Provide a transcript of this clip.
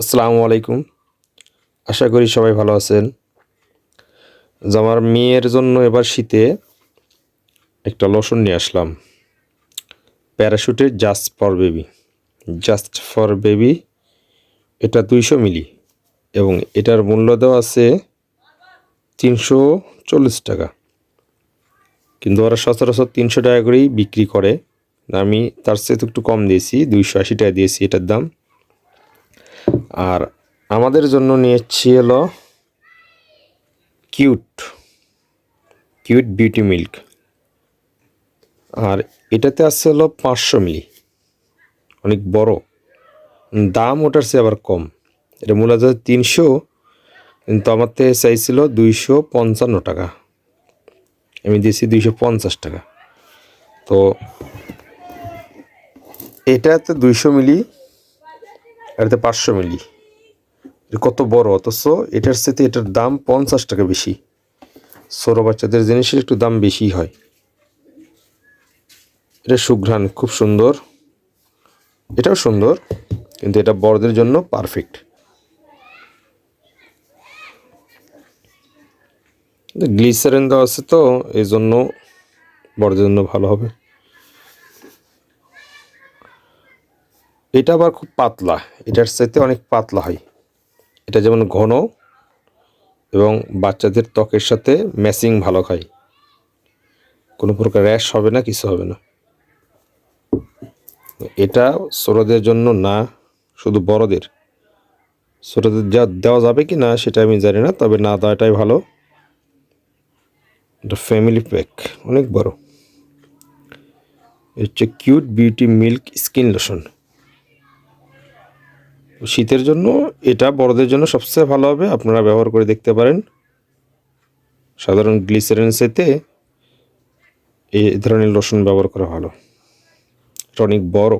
আসসালামু আলাইকুম। আশা করি সবাই ভালো আছেন। যে আমার মেয়ের জন্য এবার শীতে একটা লোশন নিয়ে আসলাম। প্যারাশুটের just for baby just for baby এটা দুইশো মিলি এবং এটার মূল্য দেওয়া আছে তিনশো চল্লিশ টাকা। কিন্তু ওরা সচরাচর তিনশো টাকা করেই বিক্রি করে। আমি তার চেয়ে একটু কম দিয়েছি, দুইশো আশি টাকা দিয়েছি এটার দাম। আর আমাদের জন্য নিয়েছি হলো কিউট কিউট বিউটি মিল্ক। আর এটাতে আছে হলো পাঁচশো মিলি, অনেক বড়। দাম ওটার চেয়ে আবার কম। এটা মূলত তিনশো, কিন্তু আমার থেকে চাইছিল দুইশো পঞ্চান্ন টাকা। আমি দিয়েছি দুইশো পঞ্চাশ টাকা। তো এটাতে দুইশো মিলি এতে পাঁচশো মিলি। কত বড়? অথচ এটার সাথে এটার দাম পঞ্চাশ টাকা বেশি। ছোটো বাচ্চাদের জিনিসের একটু দাম বেশি হয়। এটা সুঘ্রাণ, খুব সুন্দর। এটাও সুন্দর, কিন্তু এটা বড়দের জন্য পারফেক্ট গ্লিসারেন দেওয়া আছে তো এই জন্য বড়দের জন্য ভালো হবে। এটা আবার খুব পাতলা, এটার চাইতে অনেক পাতলা হয়। এটা যেমন ঘন এবং বাচ্চাদের ত্বকের সাথে ম্যাচিং ভালো খায় কোনো প্রকার র্যাশ হবে না, কিছু হবে না। এটা ছোটদের জন্য না, শুধু বড়দের। ছোটদের যা দেওয়া যাবে কি না, সেটা আমি জানি না, তবে না দেওয়াটাই ভালো। এটা ফ্যামিলি প্যাক অনেক বড়। হচ্ছে cute beauty milk skin lotion শীতের জন্য এটা বড়দের জন্য সবচেয়ে ভালো হবে। আপনারা ব্যবহার করে দেখতে পারেন। সাধারণ গ্লিসারেন্সেতে এই ধরনের লোশন ব্যবহার করা ভালো। এটা অনেক বড়।